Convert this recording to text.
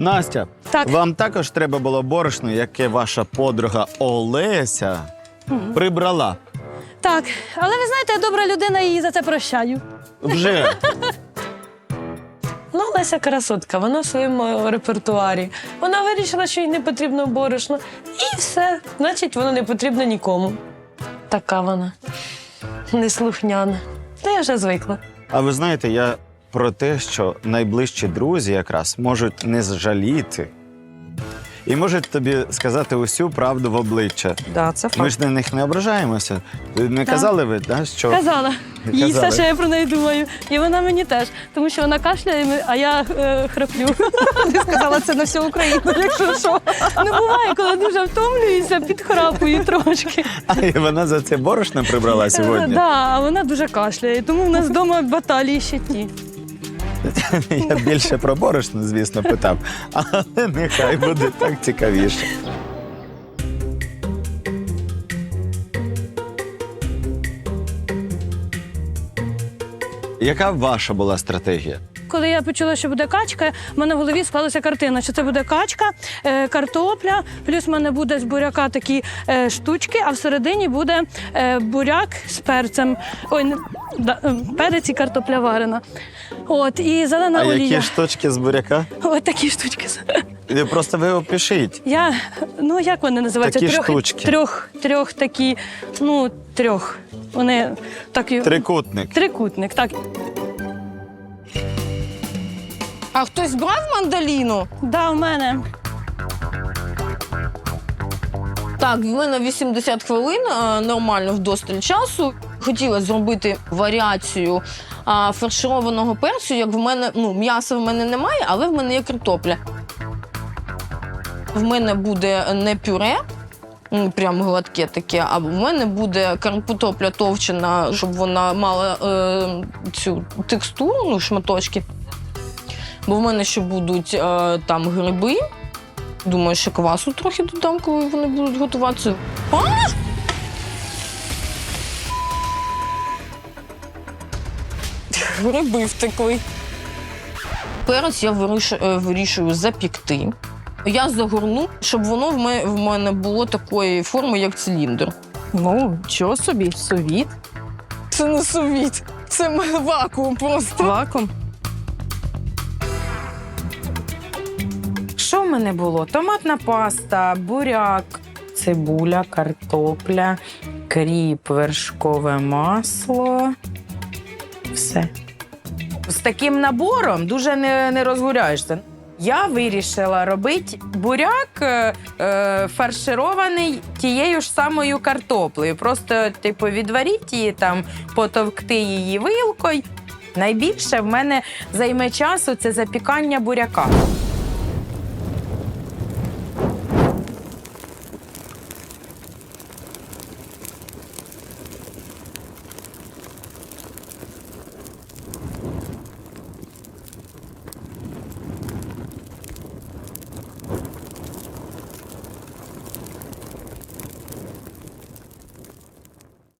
Настя, Так. вам також треба було борошно, яке ваша подруга Олеся прибрала. Так, але ви знаєте, я добра людина її за це прощаю. Вже. Ну, Леся красотка, вона в своєму репертуарі. Вона вирішила, що їй не потрібно борошно. І все. Значить, воно не потрібно нікому. Така вона. Неслухняна. Та я вже звикла. А ви знаєте, я про те, що найближчі друзі якраз можуть не зжаліти і можуть тобі сказати усю правду в обличчя. Да, це Ми ж на них не ображаємося. Не казали ви, да, що Казала. Їй Казали. все, що я про неї думаю. І вона мені теж. Тому що вона кашляє, ми- а я е, храплю. ти сказала це на всю Україну, якщо що. Ну буває, коли дуже втомлююся, підхрапую трошки. а, і вона за це борошно прибрала Так, сьогодні? а вона дуже кашляє. Тому в нас вдома баталії ще ті. Я більше про борошно, звісно, питав, але нехай буде так цікавіше. Яка ваша була стратегія? Коли я почула, що буде качка, в мене в голові склалася картина, що це буде качка, е, картопля, плюс в мене буде з буряка такі е, штучки, а всередині буде е, буряк з перцем. Ой, не, перець і картопля варена. От, і зелена А олія. які штучки з буряка? Ось такі штучки. Ви Просто ви опишіть. Я, ну як вони називаються? Такі трьох, штучки. трьох, трьох такі, ну, трьох. Вони такі. Трикутник. Трикутник, так. А хтось брав мандаліну? Да, в мене. Так, в мене 80 хвилин, е, нормально вдосталь часу. Хотіла зробити варіацію а, фаршированого перцю, як в мене, ну, м'яса в мене немає, але в мене є картопля. В мене буде не пюре, м, прям гладке таке, а в мене буде картопля товчена, щоб вона мала е, цю текстуру, ну, шматочки. Бо в мене ще будуть е, там гриби. Думаю, що квасу трохи додам, коли вони будуть готуватися. А! Гриби втекли. Перець я е, вирішую запікти. Я загорну, щоб воно в мене, було такої форми, як циліндр. Ну, чого собі, совіт, Це не совіт, це вакуум просто. вакуум. Мене було? Томатна паста, буряк, цибуля, картопля, кріп, вершкове масло. Все. З таким набором дуже не, не розгуляєшся. Я вирішила робити буряк е, е, фарширований тією ж самою картоплею. Просто, типу, відваріть її там, потовкти її вилкою. Найбільше в мене займе часу це запікання буряка.